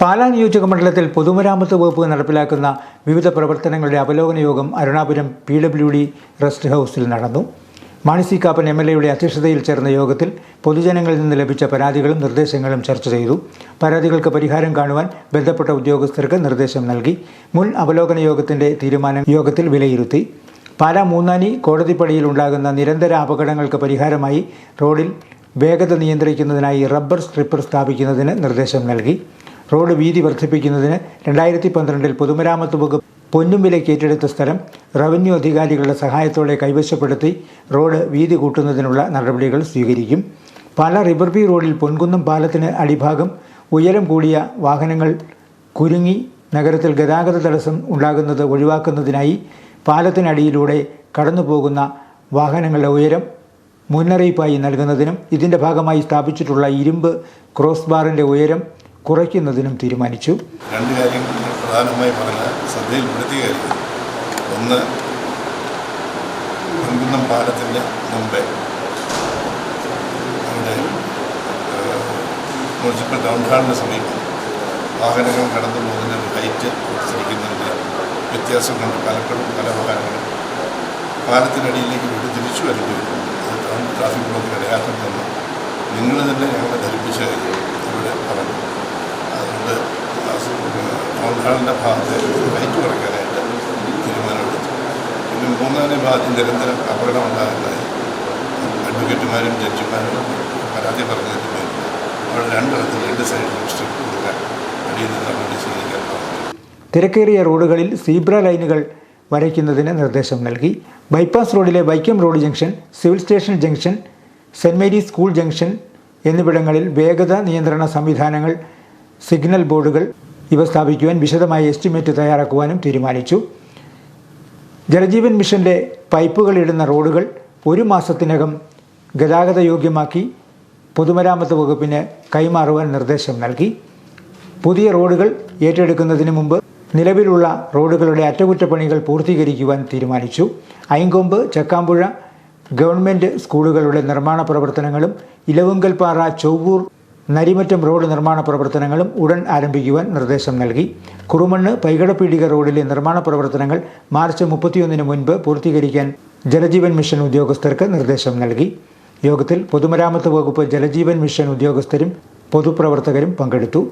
പാലാ നിയോജക മണ്ഡലത്തിൽ പൊതുമരാമത്ത് വകുപ്പ് നടപ്പിലാക്കുന്ന വിവിധ പ്രവർത്തനങ്ങളുടെ അവലോകന യോഗം Arunapuram P W D rest ഹൗസിൽ നടന്നു. Mani C Kappan M L എയുടെ അധ്യക്ഷതയിൽ ചേർന്ന യോഗത്തിൽ പൊതുജനങ്ങളിൽ നിന്ന് ലഭിച്ച പരാതികളും നിർദ്ദേശങ്ങളും ചർച്ച ചെയ്തു. പരാതികൾക്ക് പരിഹാരം കാണുവാൻ ബന്ധപ്പെട്ട ഉദ്യോഗസ്ഥർക്ക് നിർദ്ദേശം നൽകി. മുൻ അവലോകന യോഗത്തിന്റെ തീരുമാനം യോഗത്തിൽ വിലയിരുത്തി. പാല മൂന്നാനി കോടതിപ്പടിയിൽ ഉണ്ടാകുന്ന നിരന്തര അപകടങ്ങൾക്ക് പരിഹാരമായി റോഡിൽ വേഗത നിയന്ത്രിക്കുന്നതിനായി റബ്ബർ സ്ട്രിപ്പർ സ്ഥാപിക്കുന്നതിന് നിർദ്ദേശം നൽകി. റോഡ് വീതി വർദ്ധിപ്പിക്കുന്നതിന് രണ്ടായിരത്തി പന്ത്രണ്ടിൽ പൊതുമരാമത്ത് വകുപ്പ് പൊന്നും വിലയ്ക്ക് ഏറ്റെടുത്ത സ്ഥലം റവന്യൂ അധികാരികളുടെ സഹായത്തോടെ കൈവശപ്പെടുത്തി റോഡ് വീതി കൂട്ടുന്നതിനുള്ള നടപടികൾ സ്വീകരിക്കും. പാല റിവർ ബി റോഡിൽ പൊൻകുന്നം പാലത്തിന് അടിഭാഗം ഉയരം കൂടിയ വാഹനങ്ങൾ കുരുങ്ങി നഗരത്തിൽ ഗതാഗത തടസ്സം ഉണ്ടാകുന്നത് ഒഴിവാക്കുന്നതിനായി പാലത്തിനടിയിലൂടെ കടന്നുപോകുന്ന വാഹനങ്ങളുടെ ഉയരം മുന്നറിയിപ്പായി നൽകുന്നതിനും ഇതിന്റെ ഭാഗമായി സ്ഥാപിച്ചിട്ടുള്ള ഇരുമ്പ് ക്രോസ് ബാറിന്റെ ഉയരം കുറയ്ക്കുന്നതിനും തീരുമാനിച്ചു. രണ്ട് കാര്യങ്ങൾ പ്രധാനമായി പറഞ്ഞ ശ്രദ്ധയിൽപ്പെടുത്തിയ കാര്യം ഒന്ന് പെൺകുന്നം പാലത്തിന്റെ മുമ്പേ അവിടെ മുനിസിപ്പൽ ടൗൺ ഹാളിന് സമീപം വാഹനങ്ങൾ കടന്നു പോകുന്ന ലൈറ്റ് കൊടുത്തിരിക്കുന്നതിന്റെ വ്യത്യാസം കൊണ്ട് പലപ്പോഴും പല വാഹനങ്ങളും പാലത്തിനടിയിലേക്ക് വിട്ടു തിരിച്ചു വരേണ്ടി വരും അത് ടൗൺ ട്രാഫിക് ബ്ലോക്കിന് ഇടയാക്കുമെന്ന് നിങ്ങൾ തന്നെ ഞങ്ങളെ ധരിപ്പിച്ച കാര്യം ഇവിടെ പറഞ്ഞു ഹാളിന്റെ ഭാഗത്ത് ലൈറ്റ് കുറയ്ക്കാനായിട്ട് തീരുമാനമെടുത്തു. പിന്നെ മൂന്നാമത്തെ ഭാഗത്ത് നിരന്തരം അപകടം ഉണ്ടാകുന്നതായി അഡ്വക്കേറ്റുമാരും ജഡ്ജിമാരും പരാതി പറഞ്ഞതിന് പേരിൽ അവിടെ രണ്ടിടത്തും രണ്ട് സൈഡിൽ സ്ട്രിപ്പ് കൊടുക്കാൻ അടിയുന്ന നടപടി സ്വീകരിക്കാൻ തിരക്കേറിയ റോഡുകളിൽ സീബ്ര ലൈനുകൾ വരയ്ക്കുന്നതിന് നിർദ്ദേശം നൽകി. ബൈപ്പാസ് റോഡിലെ Vaikom road junction civil station junction saint Mary school junction എന്നിവിടങ്ങളിൽ വേഗത നിയന്ത്രണ സംവിധാനങ്ങൾ സിഗ്നൽ ബോർഡുകൾ ഇവ സ്ഥാപിക്കുവാൻ വിശദമായ എസ്റ്റിമേറ്റ് തയ്യാറാക്കുവാനും തീരുമാനിച്ചു. ജലജീവൻ മിഷന്റെ പൈപ്പുകൾ ഇടുന്ന റോഡുകൾ ഒരു മാസത്തിനകം ഗതാഗത യോഗ്യമാക്കി പൊതുമരാമത്ത് വകുപ്പിന് കൈമാറുവാൻ നിർദ്ദേശം നൽകി. പുതിയ റോഡുകൾ ഏറ്റെടുക്കുന്നതിന് മുമ്പ് നിലവിലുള്ള റോഡുകളുടെ അറ്റകുറ്റപ്പണികൾ പൂർത്തീകരിക്കുവാൻ തീരുമാനിച്ചു. അയങ്കൊമ്പ് ചക്കാമ്പുഴ ഗവൺമെന്റ് സ്കൂളുകളുടെ നിർമ്മാണ പ്രവർത്തനങ്ങളും ഇലവുങ്കൽപ്പാറ ചൊവ്വൂർ നരിമറ്റം റോഡ് നിർമ്മാണ പ്രവർത്തനങ്ങളും ഉടൻ ആരംഭിക്കുവാൻ നിർദ്ദേശം നൽകി. കുറുമണ്ണ് പൈകടപീടിക റോഡിലെ നിർമ്മാണ പ്രവർത്തനങ്ങൾ മാർച്ച് മുപ്പത്തിയൊന്നിന് മുൻപ് പൂർത്തീകരിക്കാൻ ജലജീവൻ മിഷൻ ഉദ്യോഗസ്ഥർക്ക് നിർദ്ദേശം നൽകി. യോഗത്തിൽ പൊതുമരാമത്ത് വകുപ്പ് ജലജീവൻ മിഷൻ ഉദ്യോഗസ്ഥരും പൊതുപ്രവർത്തകരും പങ്കെടുത്തു.